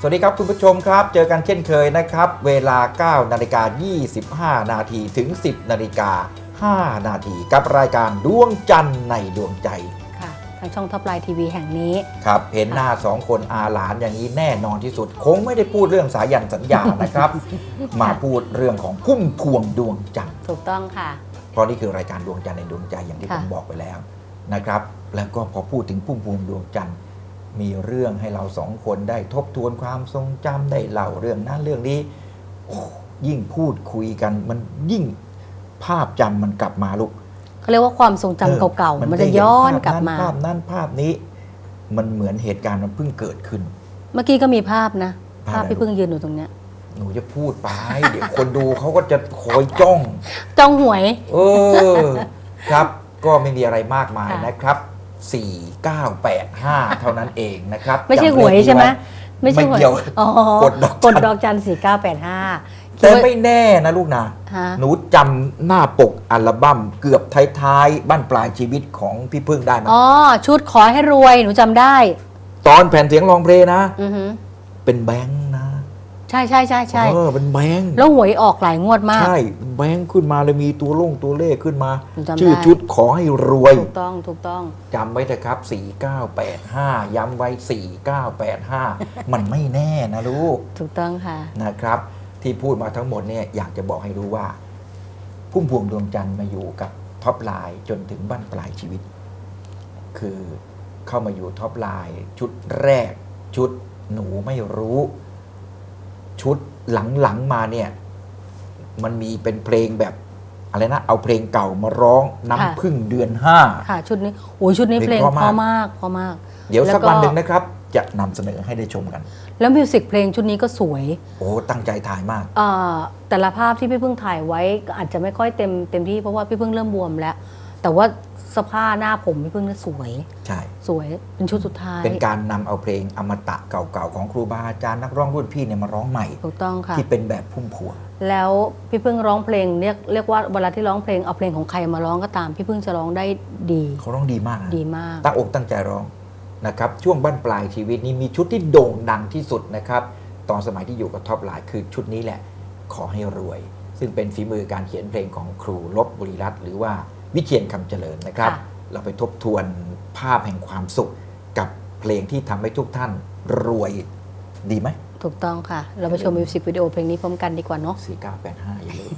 สวัสดีครับ คุณผู้ชมครับ เจอกันเช่นเคยนะครับ เวลา 9 นาฬิกา 25 นาทีถึง 10 นาฬิกา 5 นาที กับรายการดวงจันทร์ในดวงใจค่ะทางช่องท็อปไลน์ทีวีแห่งนี้ ครับ เห็นหน้าสองคนอาหลานอย่างนี้แน่นอนที่สุด คงไม่ได้พูดเรื่องสายันสัญญานะครับ มาพูดเรื่องของพุ่มพวงดวงจันทร์ถูกต้องค่ะ เพราะนี่คือรายการดวงจันทร์ในดวงใจอย่างที่ค่ะผมบอกไปแล้วนะครับ แล้วก็พอพูดถึงพุ่มพวงดวงจันทร์ มีเรื่องให้เราสองคนได้ทบทวนความทรงจำได้เล่าเรื่องนั้นเรื่องนี้โอ้ยิ่งพูดคุยกันมันยิ่งภาพจำมันกลับมาลูกเขาเรียกว่าความทรงจำเก่าๆ มันจะย้อนกลับมาภาพนั้นภาพนี้ มันเหมือนเหตุการณ์มันเพิ่งเกิดขึ้น เมื่อกี้ก็มีภาพนะ ภาพภาพอะไรพี่เพิ่งยืนอยู่ตรงเนี้ยหนูจะพูดไปเดี๋ยวคนดูเขาก็จะคอยจ้อง จ้องหวย เออ ครับ ก็ไม่มีอะไรมากมายค่ะนะครับ 4985 เท่านั้นเองนะครับไม่ใช่จำหวยเลขนี้ใช่ไหมไว้ไม่ใช่หวยไม่เกี่ยวอ๋อกดดอกจันกดดอกจันสี่เก้าแปดห้าแต่ไม่แน่นะลูกนะฮะหนูจำหน้าปกอัลบั้มเกือบท้ายๆ บ้านปลายชีวิตของพี่พึ่งได้ไหมอ๋อ ชุดขอให้รวยหนูจำได้ ตอนแผ่นเสียงรองเพลงนะอือหือเป็นแบงค์นะ ใช่ใช่ใช่ใช่เออเป็นแบงค์แล้วหวยออกหลายงวดมาก ใช่แบงค์ขึ้นมาเลยมีตัวลงตัวเลขขึ้นมาหนูจำได้ชื่อชุดขอให้รวยถูกต้องถูกต้อง จำไว้เถอะครับ 4985 ย้ำไว้ 4985 มันไม่แน่นะลูก ถูกต้องค่ะ นะครับ ที่พูดมาทั้งหมดเนี่ยอยากจะบอกให้รู้ว่า พุ่มพวงดวงจันทร์มาอยู่กับท็อปไลน์จนถึงบ้านปลายชีวิต คือเข้ามาอยู่ท็อปไลน์ชุดแรก ชุดหนูไม่รู้ ชุดหลังๆมาเนี่ยมันมีเป็นเพลงแบบอะไรนะเอาเพลงเก่ามาร้องค่ะน้ำพึ่งเดือนห้าค่ะชุดนี้โอ้ยชุดนี้เพเพลลงงเพราะเพมากราะมากเพราะมาก เดี๋ยวแล้วสักก็วันหนึ่งนะครับ จะนำเสนอให้ได้ชมกัน แล้วมิวสิกเพลงชุดนี้ก็สวย โอ้ตั้งใจถ่ายมากเอ่อแต่ละภาพที่พี่เพิ่งถ่ายไว้ก็อาจจะไม่ค่อยเต็มเต็มที่เพราะว่าพี่เพิ่งเริ่มบวมแล้ว แต่ว่า สภาพหน้าผมพี่เพิ่งน่ะสวย ใช่ สวยเป็นชุดสุดท้าย เป็นการนำเอาเพลงอมตะเก่าๆ ของครูบาอาจารย์นักร้องรุ่นพี่เนี่ยมาร้องใหม่ ถูกต้องค่ะ ที่เป็นแบบพุ่มพวง แล้วพี่เพิ่งร้องเพลงเรียกเรียกว่าเวลาที่ร้องเพลงเอาเพลงของใครมาร้องก็ตาม พี่เพิ่งจะร้องได้ดีเขาร้องดีมากนะดีมาก ตั้งอกตั้งใจร้องนะครับช่วงบั้นปลายชีวิตนี้มีชุดที่โด่งดังที่สุดนะครับตอนสมัยที่อยู่กับท็อปไลน์คือชุดนี้แหละขอให้รวย ซึ่งเป็นฝีมือการเขียนเพลงของครูลบบุรีรัตน์หรือว่า วิเชียนคำเจริญนะครับค่ะเราไปทบทวนภาพแห่งความสุขกับเพลงที่ทำให้ทุกท่านรวยดีไหม ถูกต้องค่ะ เราไปชมมิวสิกวิดีโอเพลงนี้พร้อมกันดีกว่าเนาะ4985อย่าลืม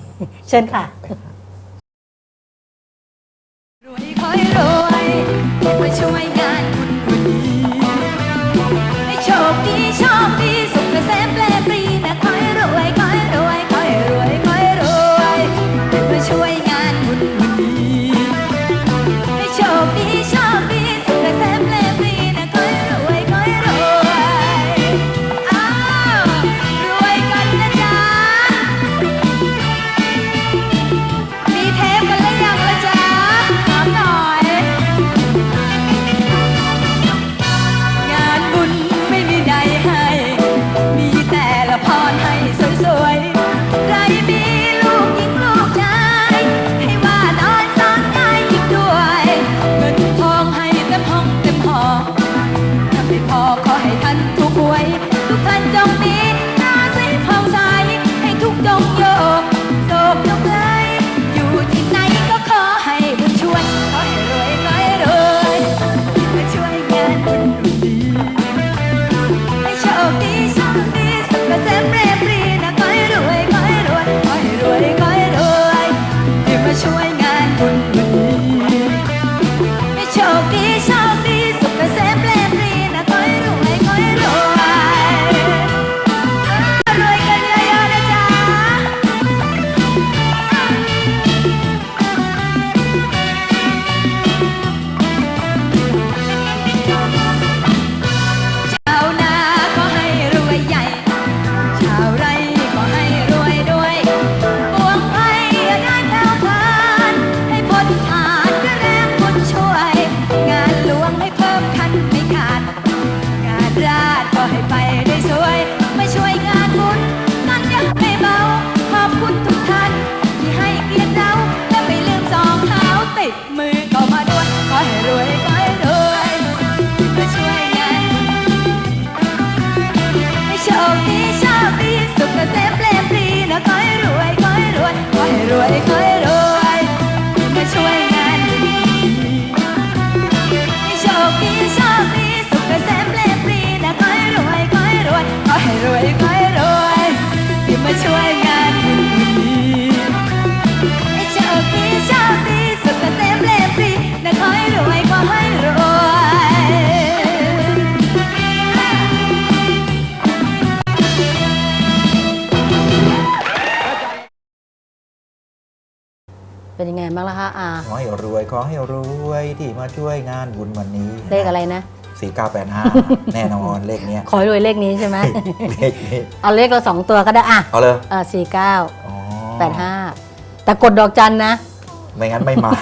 เชิญค่ะ4985รวยคอยรวยมาช่วยงานบุญ เป็นยังไงบ้างล่ะคะอาขอให้รวยขอให้รวยที่มาช่วยงานบุญวันนี้เลขอะไรนะสี่เก้าแปดห้าแน่นอนเลขเนี้ยขอให้รวยเลขนี้ใช่ไหมเลขนี้เอาเลขเราสองตัวก็ได้อะเอาเลยอ่าสี่เก้าอ๋อแปดห้าแต่กดดอกจันนะ ไม่งั้นไม่มา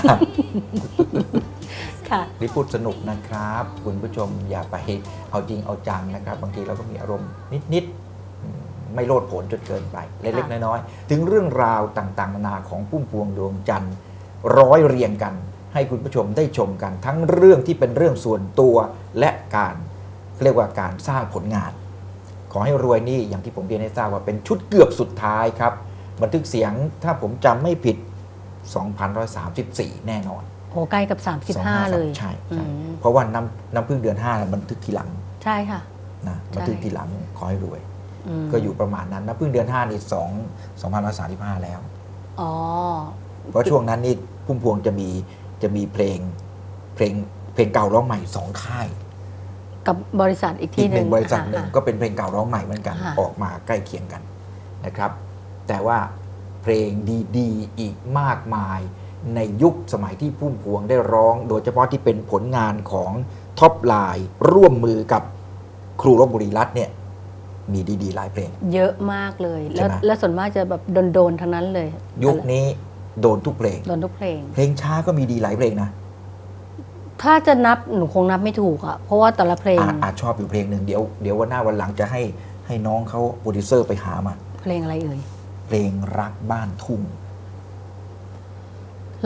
ค่ะนี่พูดสนุกนะครับ คุณผู้ชมอย่าไปเอาจริงเอาจังนะครับ บางทีเราก็มีอารมณ์นิดๆอืม ไม่โลดโผนจนเกินไป เล็กๆน้อยๆ ถึงเรื่องราวต่างๆนานาของพุ่มพวงดวงจันทร์ร้อยเรียงกัน ให้คุณผู้ชมได้ชมกัน ทั้งเรื่องที่เป็นเรื่องส่วนตัวและการเรียกว่าการสร้างผลงาน ขอให้รวยนี่อย่างที่ผมเรียนให้ทราบว่าเป็นชุดเกือบสุดท้ายครับ บันทึกเสียงถ้าผมจำไม่ผิด 2,134 แน่นอนโหใกล้กับ 35 เลยใช่อืใช่มเพราะว่าน้ำน้ำพึ่งเดือน5น่ะบันทึกทีหลัง ใช่ค่ะนะใช่บันทึกทีหลังขอให้รวยม ก็อยู่ประมาณนั้นน้ำพึ่งเดือน5นี่2 2,135แล้วอ๋อเพราะช่วงนั้นนี่พุ่มพวงจะมีจะมีเพลงเพลงเพลงเก่าร้องใหม่สองค่าย กับบริษัทอีกอีที่กหหนึ่นึ่งงบริษัทหนึ่งอ่าก็เป็นเพลงเก่าร้องใหม่เหมือนกันค่ะออกมาใกล้เคียงกันนะครับ แต่ว่าเพลงดีๆ อีกมากมายในยุคสมัยที่พุ่มพวงได้ร้อง โดยเฉพาะที่เป็นผลงานของท็อปไลน์ร่วมมือกับครูรบบุรีรัตน์เนี่ย มีดีๆหลายเพลง เยอะมากเลยใช่แล้วไหม แล้วส่วนมากจะแบบโดนๆทั้งนั้นเลยยุคนี้โดนทุกเพลง โดนทุกเพลง เพลงช้าก็มีดีหลายเพลงนะถ้าจะนับหนูคงนับไม่ถูกอะเพราะว่าแต่ละเพลงอาอาจชอบอยู่เพลงหนึ่งเดี๋ยวเดี๋ยววันหน้าวันหลังจะให้ให้น้องเขาโปรดิวเซอร์ไปหามา เพลงอะไรเอ่ยเพลงรักบ้านทุ่ง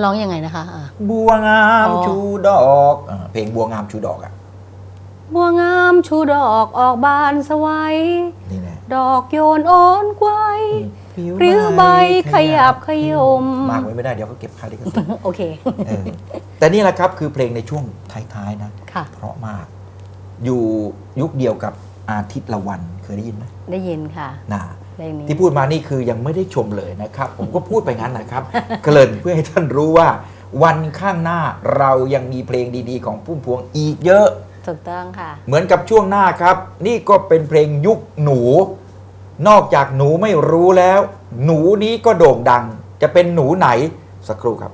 ร้องยังไงนะคะอะ บัวงามอ๋อ ชูดอกอ่าเพลงบัวงามชูดอกอะ บัวงามชูดอกออกบานสวัยนี่แน่ดอกโยนอ่อนไกวพริ้วใบขยับขยมมากไว้ไม่ได้เดี๋ยวเขาเก็บค่าลิขสิทธิ์โอเคเออแต่นี่แหละครับคือเพลงในช่วงท้ายๆนะค่ะเพราะมาก อยู่ยุคเดียวกับอาทิตย์ละวันเคยได้ยินไหมได้ยินค่ะน่าเพลงนี้ที่พูดมานี่คือยังไม่ได้ชมเลยนะครับ ผมก็พูดไปงั้นนะครับ เกริ่นเพื่อให้ท่านรู้ว่า วันข้างหน้าเรายังมีเพลงดีๆ ของพุ่มพวงอีกเยอะ ถูกต้องค่ะ เหมือนกับช่วงหน้าครับ นี่ก็เป็นเพลงยุคหนู นอกจากหนูไม่รู้แล้ว หนูนี้ก็โด่งดัง จะเป็นหนูไหนสักครู่ครับ